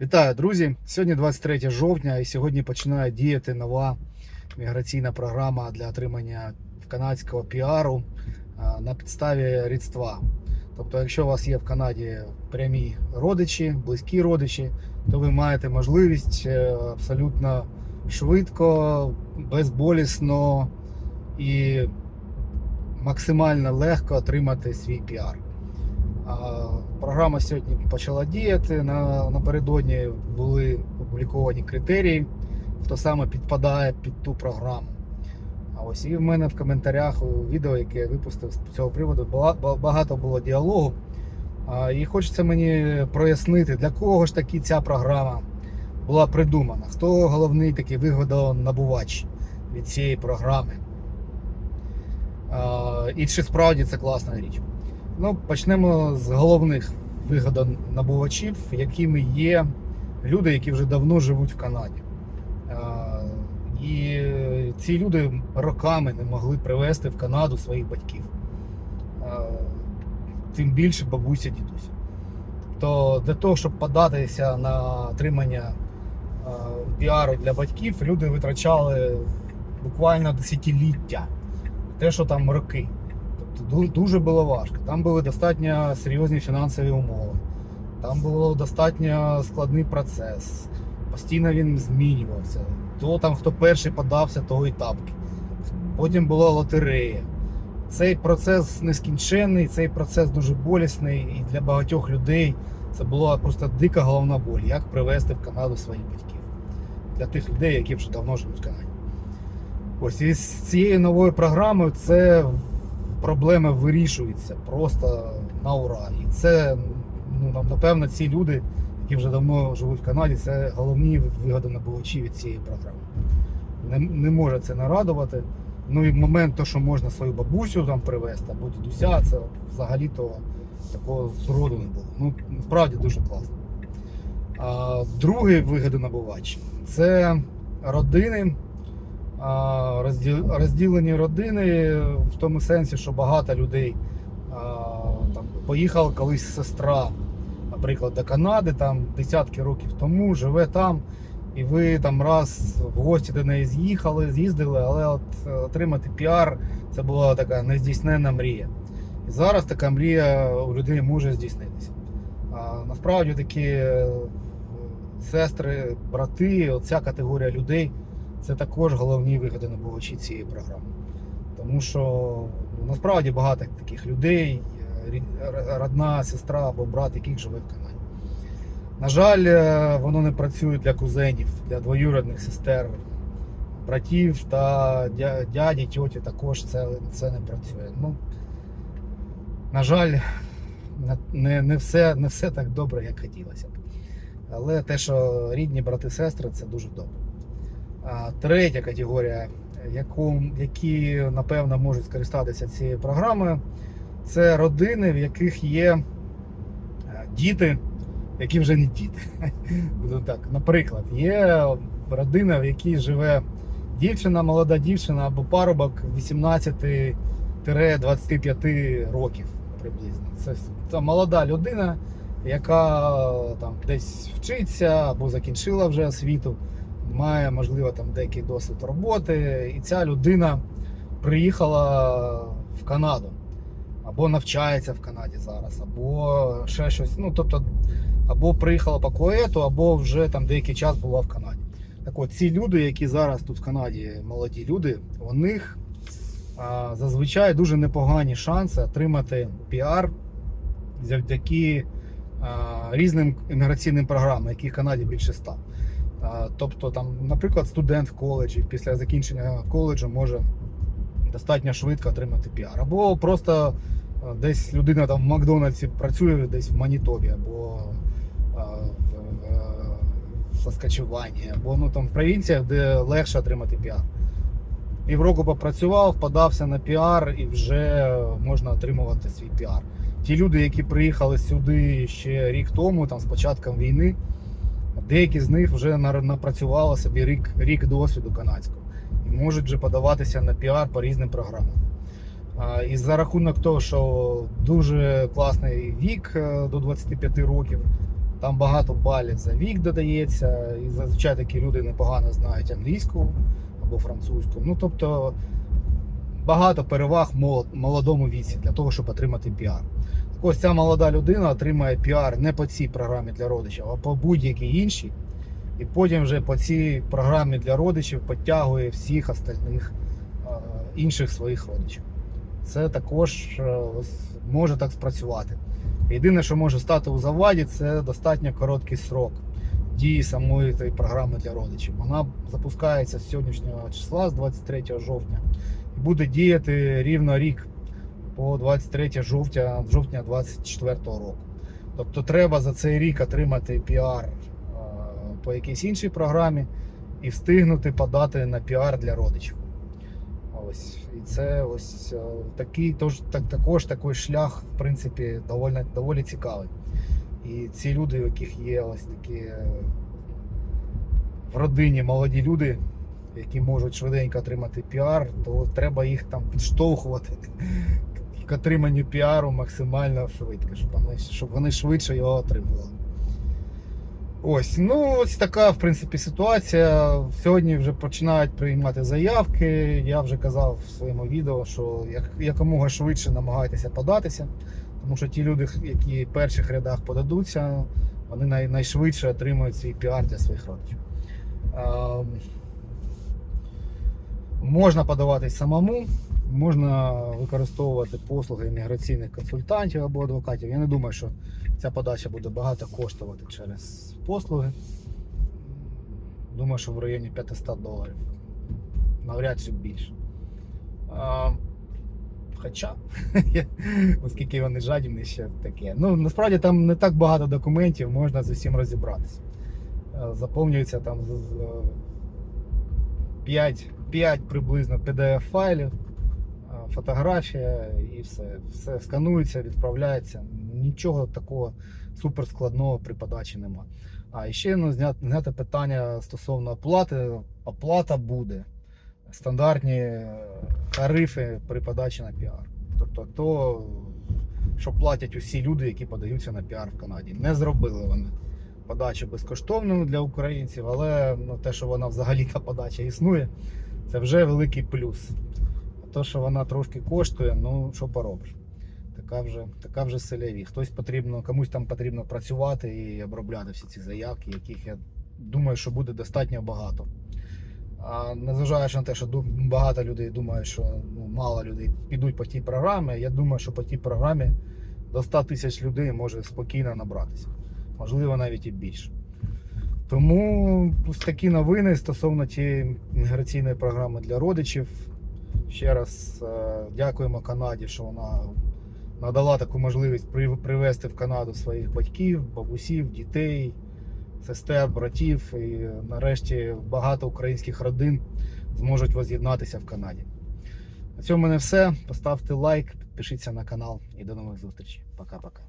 Вітаю, друзі! Сьогодні 23 жовтня і сьогодні починає діяти нова міграційна програма для отримання канадського піару на підставі рідства. Тобто, якщо у вас є в Канаді прямі родичі, близькі родичі, то ви маєте можливість е, абсолютно швидко, безболісно і максимально легко отримати свій піар. Програма сьогодні почала діяти. Напередодні були опубліковані критерії, хто саме підпадає під ту програму. А ось і в мене в коментарях у відео, яке я випустив з цього приводу, багато було діалогу. І хочеться мені прояснити, для кого ж таки ця програма була придумана, хто головний такий вигодонабувач від цієї програми. І чи справді це класна річ. Ну, почнемо з головних вигодонабувачів, якими є люди, які вже давно живуть в Канаді. І ці люди роками не могли привезти в Канаду своїх батьків. Тим більше бабуся дідуся. Тобто для того, щоб податися на отримання піару для батьків, люди витрачали буквально десятиліття. Те, що там роки. Тобто дуже було важко. Там були достатньо серйозні фінансові умови. Там був достатньо складний процес. Постійно він змінювався. То там хто перший подався, того і тапки. Потім була лотерея. Цей процес нескінченний, цей процес дуже болісний, і для багатьох людей це була просто дика головна боль, як привезти в Канаду своїх батьків. Для тих людей, які вже давно живуть в Канаді. Ось і з цією новою програмою це проблеми вирішуються просто на ура. І це, ну, напевно, ці люди, які вже давно живуть в Канаді, це головні вигодонабувачі від цієї програми. Не, не може це нарадувати. Ну і момент, то, що можна свою бабусю там привезти або дідуся, це взагалі то такого зроду не було. Ну, насправді дуже класно. А, другий вигодонабувач це родини. Розділені родини в тому сенсі, що багато людей там, поїхала колись сестра, наприклад, до Канади там десятки років тому, живе там, і ви там раз в гості до неї з'їхали, з'їздили, але от е, отримати піар це була така нездійсненна мрія. І зараз така мрія у людей може здійснитися. А, насправді такі е, сестри, брати, оця категорія людей це також головні вигоди набувачі цієї програми. Тому що ну, насправді багато таких людей, е, родна сестра або брат, яких живе в Канаді. На жаль, е, воно не працює для кузенів, для двоюродних сестер, братів та дяді, тьоті також це, це не працює. Ну, на жаль, не- не, все, не все так добре, як хотілося б. Але те, що рідні брати сестри, це дуже добре. Третя категорія, яку, які напевно можуть скористатися цією програмою, це родини, в яких є е, діти, які вже не діти. Так, наприклад, є родина, в якій живе дівчина, молода дівчина або парубок 18-25 років приблизно. Це та молода людина, яка там десь вчиться або закінчила вже освіту має, можливо, там деякий досвід роботи, і ця людина приїхала в Канаду, або навчається в Канаді зараз, або ще щось. Ну, тобто, або приїхала по коету, або вже там деякий час була в Канаді. Так от, ці люди, які зараз тут в Канаді, молоді люди, у них а, зазвичай дуже непогані шанси отримати піар завдяки а, різним імміграційним програмам, яких в Канаді більше ста. Тобто, там, наприклад, студент в коледжі після закінчення коледжу може достатньо швидко отримати піар. Або просто десь людина там в Макдональдсі працює десь в Манітобі, або а, в, Саскачевані, або ну, там, в провінціях, де легше отримати піар. Півроку попрацював, подався на піар і вже можна отримувати свій піар. Ті люди, які приїхали сюди ще рік тому, там з початком війни, Деякі з них вже напрацювали собі рік, рік досвіду канадського і можуть вже подаватися на піар по різним програмам. І за рахунок того, що дуже класний вік е, до 25 років, Там багато балів за вік додається, і зазвичай такі люди непогано знають англійську або французьку. Ну тобто багато переваг молод- молодому віці для того, щоб отримати піар. Ось ця молода людина отримає піар не по цій програмі для родичів, а по будь-якій іншій. І потім вже по цій програмі для родичів підтягує всіх остальних інших своїх родичів. Це також е, може так спрацювати. Єдине, що може стати у заваді, це достатньо короткий срок дії самої цієї програми для родичів. Вона запускається з сьогоднішнього числа, з 23 жовтня, і буде діяти рівно рік по 23 жовтня, жовтня 24 року. Тобто треба за цей рік отримати піар е, по якійсь іншій програмі і встигнути подати на піар для родичів. Ось. І це ось е, такий, тож, так, також такий шлях, в принципі, доволі, доволі цікавий. І ці люди, у яких є ось такі е, в родині молоді люди, які можуть швиденько отримати піар, то треба їх там підштовхувати к отриманню піару максимально швидко, щоб вони, щоб вони швидше його отримували. Ось, ну ось така, в принципі, ситуація. Сьогодні вже починають приймати заявки. Я вже казав в своєму відео, що як, якомога швидше намагайтеся податися, тому що ті люди, які в перших рядах подадуться, вони най, найшвидше отримують свій піар для своїх родичів. Ем, можна подаватись самому, можна використовувати послуги імміграційних консультантів або адвокатів. Я не думаю, що ця подача буде багато коштувати через послуги. Думаю, що в районі 500 доларів. Навряд чи більше. А, хоча, оскільки вони жадібні ще таке. Ну, насправді там не так багато документів, можна з усім розібратися. Е, Заповнюється там з- з, е, 5, 5 приблизно PDF-файлів, е, фотографія і все. Все сканується, відправляється. Нічого такого суперскладного при подачі нема. А ще ну, зняти питання стосовно оплати. Оплата буде. Стандартні е, тарифи при подачі на піар. Тобто то, що платять усі люди, які подаються на піар в Канаді. Не зробили вони подачу безкоштовною для українців, але ну, те, що вона взагалі та подача існує, це вже великий плюс. То, що вона трошки коштує, ну що поробиш. Така вже, така вже селяві. Хтось потрібно, комусь там потрібно працювати і обробляти всі ці заявки, яких я думаю, що буде достатньо багато. А незважаючи на те, що багато людей думають, що ну, мало людей підуть по тій програмі, я думаю, що по тій програмі до 100 тисяч людей може спокійно набратися. Можливо, навіть і більше. Тому такі новини стосовно цієї міграційної програми для родичів. Ще раз е, дякуємо Канаді, що вона надала таку можливість при- привезти в Канаду своїх батьків, бабусів, дітей, сестер, братів. І нарешті багато українських родин зможуть воз'єднатися в Канаді. На цьому в мене все. Поставте лайк, підпишіться на канал і до нових зустрічей. Пока-пока.